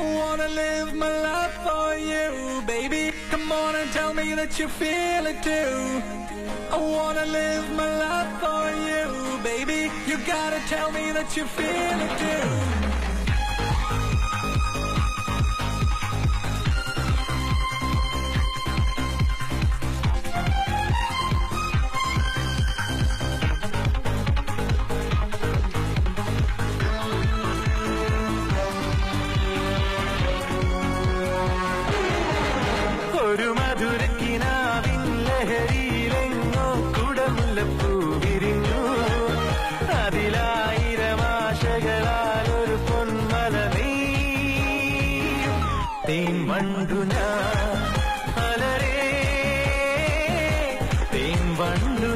I wanna live my life for you, baby. Come on and tell me that you feel it too. I wanna live my life for you, baby. You gotta tell me that you feel it too. മധുരക്കിനാവിൻ ലഹരിയിലെങ്ങോ കുടമുല്ലപ്പൂ വിരിഞ്ഞു. അതിലായിരം ആശകളാൽ ഒരു പൊന്മല നീ തേൻ വണ്ടു അലരേ. തേൻ വണ്ടു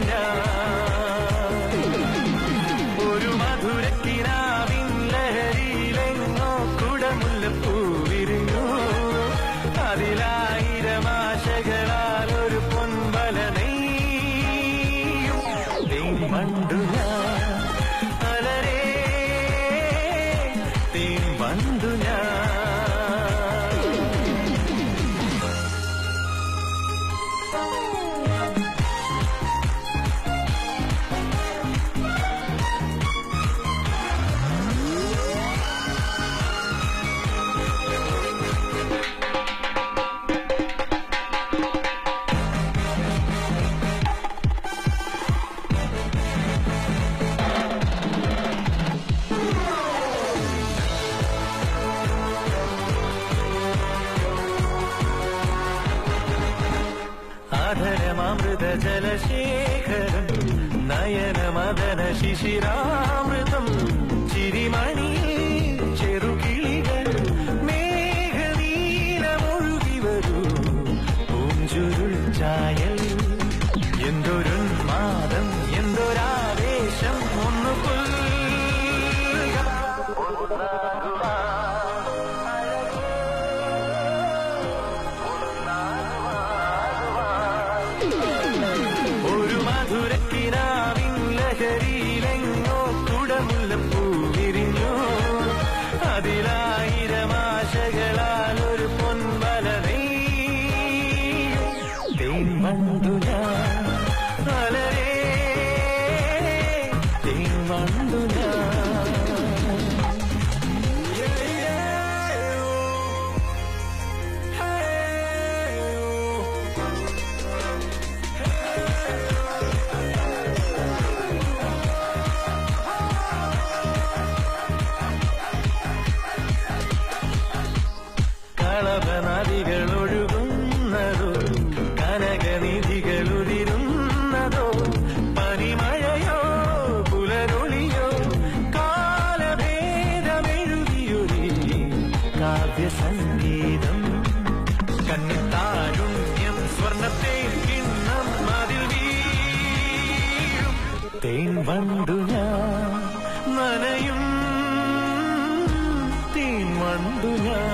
തേൻ ഞാൻ. ആധരമൃത ജലശേഖരം നയനമദന ശിശിരാമൃതം ചിരിമണി ചെറുകിളികൾ മേഘനീലമൊഴുകി വരൂ പൂഞ്ചുരുൾ ചായൽ. എന്തൊരുന്മാദം എന്തൊരാവേശം ഒന്നു ഒരു മധുരക്കിനാവിൻ ലഹരിയിലെങ്ങോ കുടമുല്ലപ്പൂ വിരിഞ്ഞു. അതിലായിരം ആശകളാൽ ഒരു പൊൻവല ഞാൻ. അലരേ തേൻ കാവ്യസംഗീതം കന്നിത്താരുണ്യം സ്വർണത്തെ കിണ്ണം അതിൽ വീഴും. തേൻ വണ്ടു ഞാൻ നനയും. തേൻ വണ്ടു ഞാൻ